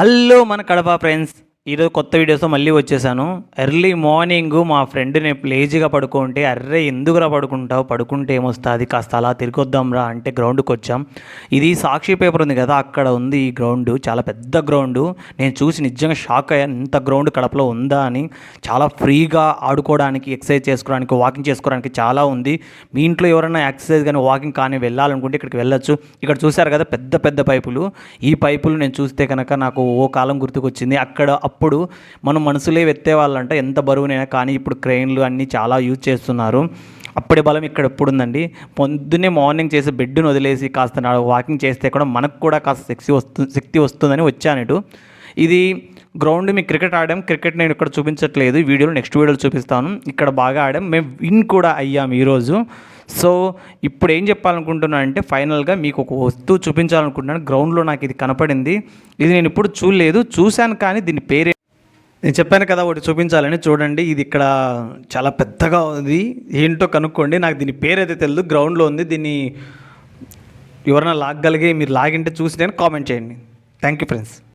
Hello మన Kadapa friends. ఈరోజు కొత్త వీడియోస్తో మళ్ళీ వచ్చేసాను. ఎర్లీ మార్నింగ్ మా ఫ్రెండ్ నేను లేజీగా పడుకుంటే అర్రే ఎందుకురా పడుకుంటావు? పడుకుంటే ఏమొస్తుంది? కాస్త అలా తిరిగొద్దాంరా అంటే గ్రౌండ్కి వచ్చాం. ఇది సాక్షి పేపర్ ఉంది కదా అక్కడ ఉంది ఈ గ్రౌండ్. చాలా పెద్ద గ్రౌండ్. నేను చూసి నిజంగా షాక్ అయ్యాను ఇంత గ్రౌండ్ కడపలో ఉందా అని. చాలా ఫ్రీగా ఆడుకోవడానికి ఎక్సర్సైజ్ చేసుకోవడానికి వాకింగ్ చేసుకోవడానికి చాలా ఉంది. మీ ఇంట్లో ఎవరైనా ఎక్సర్సైజ్ కానీ వాకింగ్ కానీ వెళ్ళాలనుకుంటే ఇక్కడికి వెళ్ళొచ్చు. ఇక్కడ చూశారు కదా పెద్ద పెద్ద పైపులు. ఈ పైపులు నేను చూస్తే కనుక నాకు ఓ కాలం గుర్తుకొచ్చింది. అక్కడ అప్పుడు మనం మనసులే ఎత్తేవాళ్ళంట ఎంత బరువునైనా కానీ ఇప్పుడు క్రెయిన్లు అన్నీ చాలా యూజ్ చేస్తున్నారు. అప్పటి బలం ఇక్కడ ఎప్పుడు ఉందండి పొద్దున్నే మార్నింగ్ చేసి బెడ్ను వదిలేసి కాస్త నా- వాకింగ్ చేస్తే కూడా మనకు కూడా కాస్త శక్తి వస్తు శక్తి వస్తుందని వచ్చాను ఇటు. ఇది గ్రౌండ్ మీకు క్రికెట్ ఆడాం. క్రికెట్ నేను ఇక్కడ చూపించట్లేదు. వీడియోలో నెక్స్ట్ వీడియోలో చూపిస్తాను. ఇక్కడ బాగా ఆడాం. మేము విన్ కూడా అయ్యాం ఈరోజు. సో ఇప్పుడు ఏం చెప్పాలనుకుంటున్నాను అంటే ఫైనల్గా మీకు ఒక వస్తువు చూపించాలనుకుంటున్నాను. గ్రౌండ్లో నాకు ఇది కనపడింది. ఇది నేను ఇప్పుడు చూడలేదు. చూశాను కానీ దీని పేరే నేను చెప్పాను కదా ఒకటి చూపించాలని. చూడండి ఇది ఇక్కడ చాలా పెద్దగా ఉంది. ఏంటో కనుక్కోండి. నాకు దీని పేరు అయితే తెలియదు గ్రౌండ్లో ఉంది. దీన్ని ఎవరైనా లాగగలిగే మీరు లాగింటే చూసి నేను కామెంట్ చేయండి. Thank you friends.